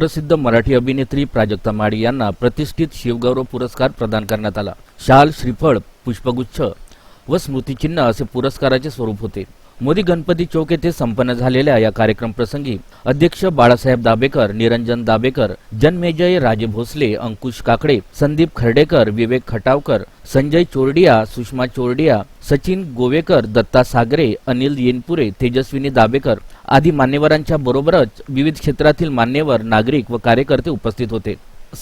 सुप्रसिद्ध मराठी अभिनेत्री प्राजक्ता माळी यांना प्रतिष्ठित शिवगौरव पुरस्कार प्रदान करण्यात आला. शाल श्रीफळ पुष्पगुच्छ व स्मृतिचिन्ह असे पुरस्काराचे स्वरूप होते. मोदी गणपती चौक येथे संपन्न झालेल्या या कार्यक्रम प्रसंगी अध्यक्ष बाळासाहेब दाबेकर निरंजन दाबेकर जनमेजय राजे भोसले अंकुश काकडे संदीप खर्डेकर विवेक खटावकर संजय चोरडिया सुषमा चोरडिया सचिन गोवेकर दत्ता सागरे अनिल येनपुरे तेजस्विनी दाबेकर आदी मान्यवरांच्या बरोबरच विविध क्षेत्रातील मान्यवर नागरिक व कार्यकर्ते उपस्थित होते.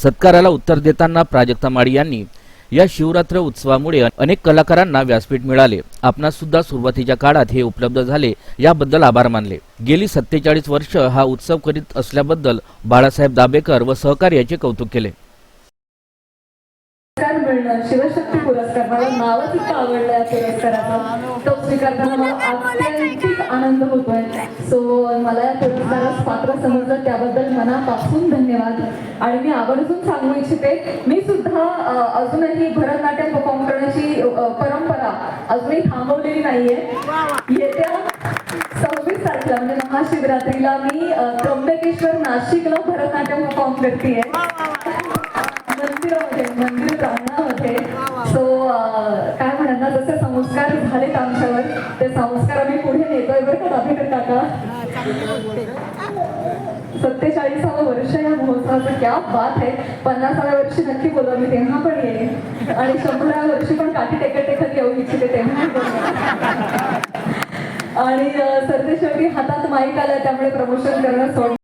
सत्काराला उत्तर देताना प्राजक्ता माळी यांनी या शिवरात्र उत्सवामुळे अनेक कलाकारांना व्यासपीठ मिळाले. आपणास सुद्धा सुरुवातीच्या काळात हे उपलब्ध झाले याबद्दल आभार मानले. गेली सत्तेचाळीस वर्ष हा उत्सव करीत असल्याबद्दल बाळासाहेब दाबेकर व सहकार्याचे कौतुक केले. पुरस्कार मिळणं शिवशक्ती पुरस्कार. मला नावच इतकं आवडलं या पुरस्काराचं. तो स्वीकारताना मला अत्यंतिक आनंद होतोय. सो मला या पुरस्कारास पात्र समजलं. त्याबद्दल मनापासून धन्यवाद. आणि मी आवर्जून सांगू इच्छिते मी सुद्धा अजूनही भरतनाट्यम परफॉर्म करण्याची परंपरा अजूनही थांबवलेली नाहीये. येत्या सव्वीस तारखेला म्हणजे महाशिवरात्रीला मी त्र्यंबकेश्वर नाशिकला भरतनाट्यम परफॉर्म करतेय. मंदिरामध्ये मंदिर प्रांगणामध्ये सो काय म्हणत ना जसे संस्कार झालेत आमच्यावर ते संस्कार आम्ही पुढे नेतोय बरं का दाभेकर काका? सत्तेचाळीसावं वर्ष या महोत्सवाचं क्या बात आहे. पन्नासाव्या वर्षी नक्की बोलव मी तेव्हा पण येईन. आणि शंभराव्या वर्षी पण काठी टेकत टेकत येऊ इच्छिते तेव्हा पण आणि अं, हातात माईक आला त्यामुळे प्रमोशन करणं सोड